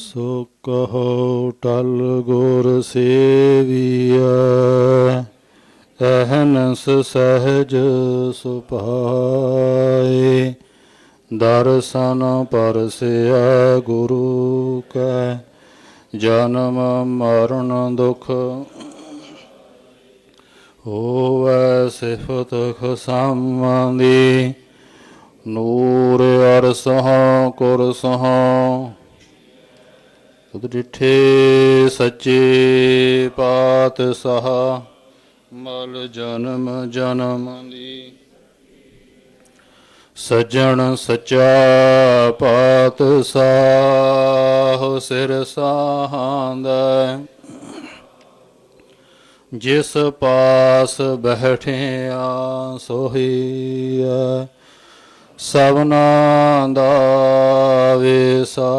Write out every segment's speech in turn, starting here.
ਸੋ ਕਹੋ, ਟਲ ਗੁਰ ਸੇਵੀਐ। ਅਹਨਸ ਸਹਜ ਸੁਭਾਏ। ਦਰਸ਼ਨ ਪਰਸਿਆ ਗੁਰੂ ਕੈ। ਜਨਮ ਮਰਨ ਦੁਖ ਹੋਵੈ ਸਿਫਤ ਖਸਮਦੀ। ਨੂਰ ਅਰਸਹ, ਕੁਰਸਹ ਤੁਧ ਡਿਠੇ ਸੱਚੇ ਪਾਤਸ਼ਾਹ, ਮਲ ਜਨਮ ਜਨਮ ਦੀ ਸਜਣ ਸਚਾ ਪਾਤਸ਼ਾਹ ਸਿਰ ਸਾਹਾਂਦਾ ਜਿਸ ਪਾਸ ਬੈਠਿਆ ਸੋਹੀਐ ਸਭਨਾ ਦਾ ਵੇਸਾ।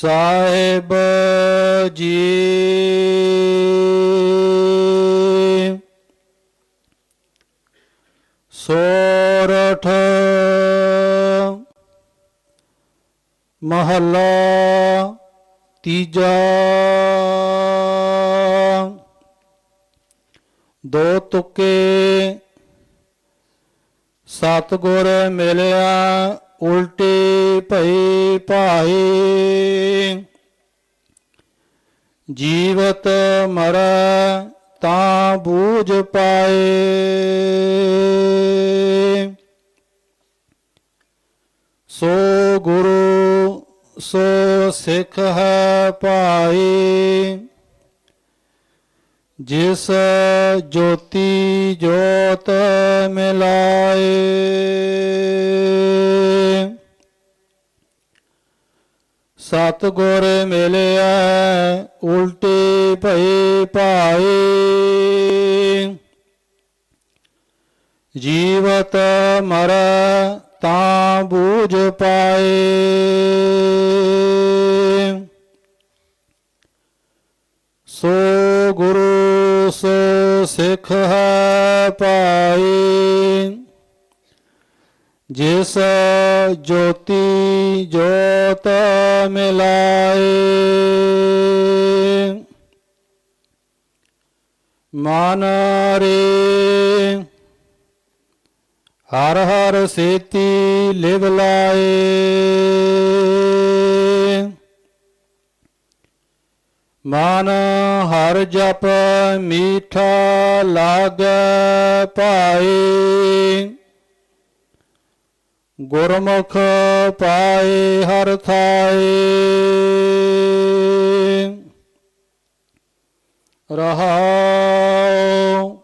ਸਾਹਿਬ ਜੀ। ਸੋਰਠ ਮਹੱਲਾ ਤੀਜਾ। ਦੋ ਤੁਕੇ ਸਤਗੁਰ ਮਿਲਿਆ ਉਲਟੇ ਭਈ ਭਾਏ। ਜੀਵਤ ਮਰੈ ਤਾਂ ਬੂਝ ਪਾਏ। ਸੋ ਗੁਰੂ ਸੋ ਸਿੱਖ ਹੈ ਭਾਈ ਜਿਸ ਜੋਤੀ ਜੋਤ ਮਿਲਾਏ। ਸਤਗੁਰ ਮਿਲਿਆ ਉਲਟੇ ਭਏ ਭਾਏ। ਜੀਵਤ ਮਰ ਤਾਂ ਬੂਝ ਪਾਏ ਸੋ ਗੁਰੂ ਸੋ ਸਿੱਖ ਹੈ ਪਾਈ ਜਿਸ ਜੋਤੀ ਜੋਤ ਮਿਲਾਏ। ਮਨ ਰੇ। ਹਰ ਹਰ ਸੇਤੀ ਲਿਵ ਲਾਏ। ਮਨ ਹਰ ਜਪ ਮੀਠਾ ਲਾਗੈ ਭਾਈ ਗੁਰਮੁਖ ਪਾਏ ਹਰ ਥਾਏ। ਰਹਾਉ।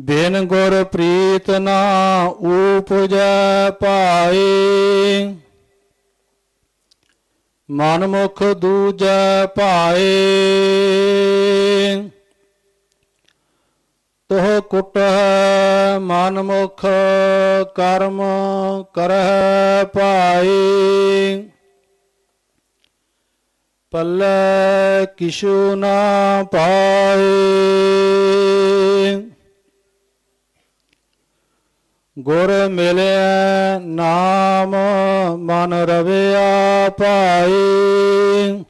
ਬਿਨ ਗੁਰ ਪ੍ਰੀਤ ਨਾ ਊਪਜੈ ਪਾਏ ਮਨਮੁਖ ਦੂਜੈ ਭਾਏ। ਤੋਹ ਕੁਟ ਮਨਮੁਖ ਕਰਮ ਕਰਹਿ ਭਾਈ ਪੱਲੇ ਕਿਛੂ ਨਾ ਪਾਏ। ਗੁਰ ਮਿਲਿਆ ਨਾਮ ਮਨ ਰਵਿਆ ਭਾਈ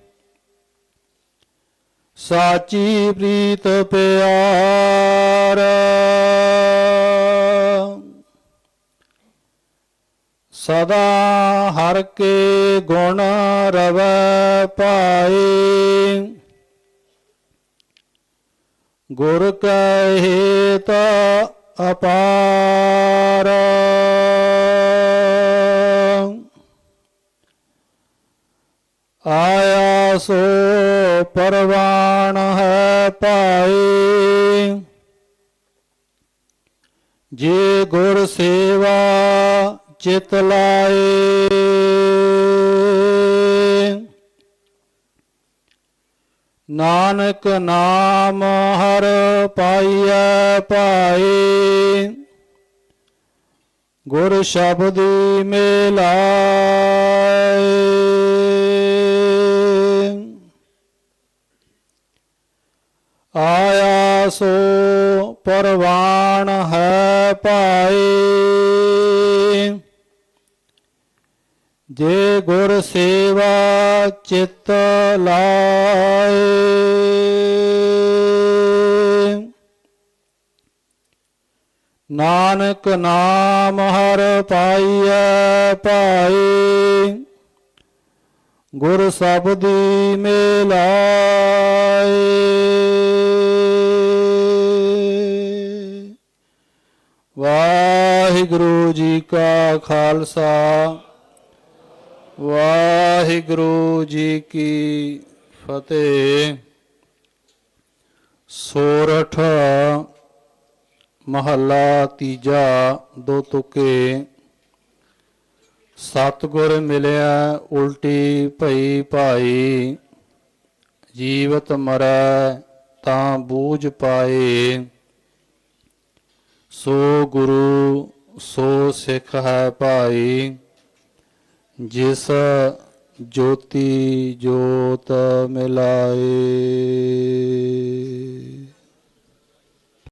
ਸਾਚੀ ਪ੍ਰੀਤ ਪਿਆਰ। ਸਦਾ ਹਰ ਕੇ ਗੁਣ ਰਵੈ ਪਾਈ ਗੁਰ ਕਹੇ ਹੇਤ ਅਪਾਰ। ਆਇਆ ਸੋ ਪਰਵਾਣ ਹੈ ਭਾਈ। ਜੇ ਗੁਰ ਸੇਵਾ ਚਿਤ ਲਾਏ। ਨਾਨਕ ਨਾਮ ਹਰ ਪਾਈਐ ਪਾਈ ਗੁਰ ਸ਼ਬਦੀ ਮਿਲਾਏ। ਆਇਆ ਸੋ ਪਰਵਾਨ ਹੈ ਪਾਈ ਜੇ ਗੁਰ ਸੇਵਾ ਚਿਤ ਲਾਏ। ਨਾਨਕ ਨਾਮ ਹਰ ਪਾਈਐ ਪਾਈ ਗੁਰ ਸਬਦੀ ਮਿਲਾਏ। ਵਾਹਿਗੁਰੂ ਜੀ ਕਾ ਖਾਲਸਾ। ਵਾਹਿਗੁਰੂ ਜੀ ਕੀ ਫਤਿਹ। ਸੋਰਠ, ਮਹੱਲਾ ਤੀਜਾ, ਦੋ ਤੁਕੇ। ਸਤਗੁਰ ਮਿਲਿਆ ਉਲਟੀ ਭਈ ਭਾਈ, ਜੀਵਤ ਮਰੈ ਤਾਂ ਬੂਝ ਪਾਏ। ਸੋ ਗੁਰੂ, ਸੋ ਸਿੱਖ ਹੈ ਭਾਈ। ਜਿਸ ਜੋਤੀ ਜੋਤ ਮਿਲਾਏ।